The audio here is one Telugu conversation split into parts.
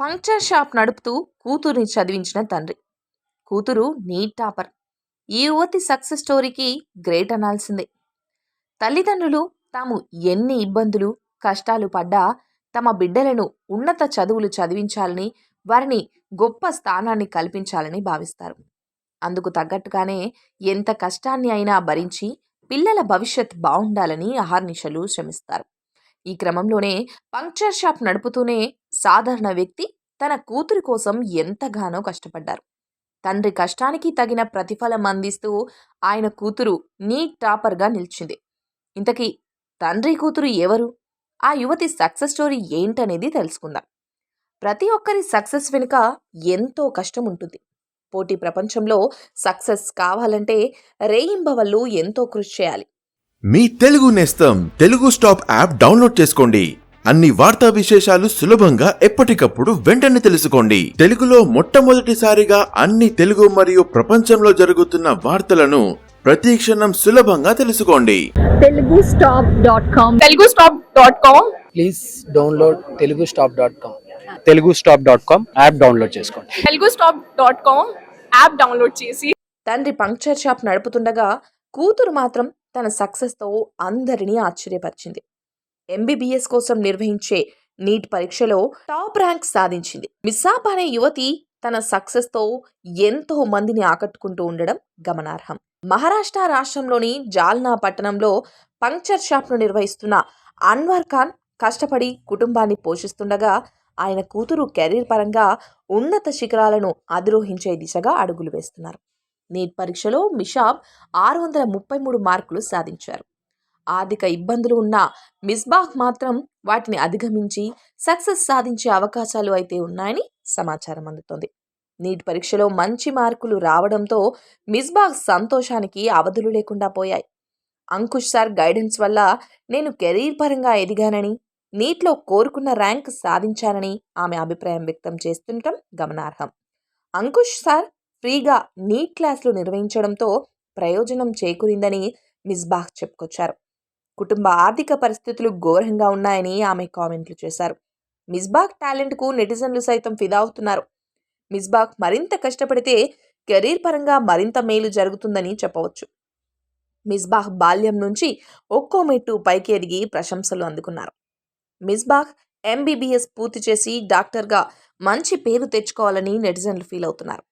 పంక్చర్ షాప్ నడుపుతూ కూతుర్ని చదివించిన తండ్రి. కూతురు నీట్ టాపర్. ఈ యువతి సక్సెస్ స్టోరీకి గ్రేట్ అనాల్సిందే. తల్లిదండ్రులు తాము ఎన్ని ఇబ్బందులు కష్టాలు పడ్డా తమ బిడ్డలను ఉన్నత చదువులు చదివించాలని వారిని గొప్ప స్థానాన్ని కల్పించాలని భావిస్తారు. అందుకు తగ్గట్టుగానే ఎంత కష్టాన్ని అయినా భరించి పిల్లల భవిష్యత్ బాగుండాలని అహర్నిశలు శ్రమిస్తారు. ఈ క్రమంలోనే పంక్చర్ షాప్ నడుపుతూనే సాధారణ వ్యక్తి తన కూతురి కోసం ఎంతగానో కష్టపడ్డారు. తండ్రి కష్టానికి తగిన ప్రతిఫలం అందిస్తూ ఆయన కూతురు నీట్ టాపర్గా నిలిచింది. ఇంతకీ తండ్రి కూతురు ఎవరు? ఆ యువతి సక్సెస్ స్టోరీ ఏంటనేది తెలుసుకుందాం. ప్రతి ఒక్కరి సక్సెస్ వెనుక ఎంతో కష్టం ఉంటుంది పోటీ ప్రపంచంలో సక్సెస్ కావాలంటే రేయింబవళ్ళు ఎంతో కృషి చేయాలి. మీ తెలుగు నేస్తం తెలుగు స్టాప్ యాప్ డౌన్లోడ్ చేసుకోండి. అన్ని వార్తా విశేషాలు సులభంగా ఎప్పటికప్పుడు వెంటనే తెలుసుకోండి. తెలుగులో మొట్టమొదటిసారిగా అన్ని తెలుగు మరియు ప్రపంచంలో జరుగుతున్న వార్తలను ప్రతి క్షణం సులభంగా తెలుసుకోండి. Telugu stop dot com. Telugu stop dot com. Please download Telugu stop dot com. Telugu stop dot com app download చేసుకోండి. Telugu stop dot com app download చేసి తండ్రి పంక్చర్ షాప్ నడుపుతుండగా కూతురు మాత్రం తన సక్సెస్తో అందరినీ ఆశ్చర్యపరిచింది. ఎంబీబీఎస్ కోసం నిర్వహించే నీట్ పరీక్షలో టాప్ ర్యాంక్ సాధించింది. మిస్సాప్ అనే యువతి తన సక్సెస్తో ఎంతో మందిని ఆకట్టుకుంటూ ఉండడం గమనార్హం. మహారాష్ట్ర రాష్ట్రంలోని జాల్నా పట్టణంలో పంక్చర్ షాప్ను నిర్వహిస్తున్న అన్వర్ ఖాన్ కష్టపడి కుటుంబాన్ని పోషిస్తుండగా ఆయన కూతురు కెరీర్ పరంగా ఉన్నత శిఖరాలను అధిరోహించే దిశగా అడుగులు వేస్తున్నారు. నీట్ పరీక్షలో మిషాబ్ ఆరు వందల ముప్పై మూడు మార్కులు సాధించారు. ఆర్థిక ఇబ్బందులు ఉన్న మిస్బాహ్ మాత్రం వాటిని అధిగమించి సక్సెస్ సాధించే అవకాశాలు అయితే ఉన్నాయని సమాచారం అందుతోంది. నీట్ పరీక్షలో మంచి మార్కులు రావడంతో మిస్బాహ్ సంతోషానికి అవధులు లేకుండా పోయాయి. అంకుష్ సార్ గైడెన్స్ వల్ల నేను కెరీర్ పరంగా ఎదిగానని నీట్లో కోరుకున్న ర్యాంక్ సాధించానని ఆమె అభిప్రాయం వ్యక్తం చేస్తుండటం గమనార్హం. అంకుష్ సార్ ఫ్రీగా నీట్ క్లాసులు నిర్వహించడంతో ప్రయోజనం చేకూరిందని మిస్బాహ్ చెప్పుకొచ్చారు. కుటుంబ ఆర్థిక పరిస్థితులు ఘోరంగా ఉన్నాయని ఆమె కామెంట్లు చేశారు. మిస్బాహ్ టాలెంట్కు నెటిజన్లు సైతం ఫిదా అవుతున్నారు. మిస్బాహ్ మరింత కష్టపడితే కెరీర్ పరంగా మరింత మేలు జరుగుతుందని చెప్పవచ్చు. మిస్బాహ్ బాల్యం నుంచి ఒక్కో మెట్టు పైకి ఎదిగి ప్రశంసలు అందుకున్నారు. మిస్బాహ్ ఎంబీబీఎస్ పూర్తి చేసి డాక్టర్గా మంచి పేరు తెచ్చుకోవాలని నెటిజన్లు ఫీల్ అవుతున్నారు.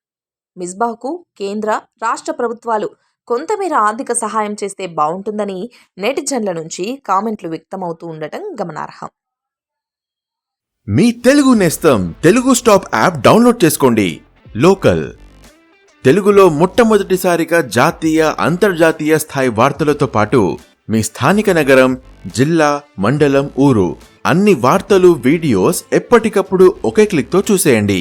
మిస్బాహ్కు కేంద్ర రాష్ట్ర ప్రభుత్వాలు కొంతమేర ఆర్థిక సహాయం చేస్తే బాగుంటుందని నెటిజన్ల నుంచి కామెంట్లు వ్యక్తమవుతూ ఉండటం గమనార్హం. మీ తెలుగు నేస్తం తెలుగు స్టాప్ యాప్ డౌన్లోడ్ చేసుకోండి. లోకల్. తెలుగులో మొట్టమొదటిసారిగా జాతీయ అంతర్జాతీయ స్థాయి వార్తలతో పాటు మీ స్థానిక నగరం జిల్లా మండలం ఊరు అన్ని వార్తలు వీడియోస్ ఎప్పటికప్పుడు ఒకే క్లిక్తో చూసేయండి.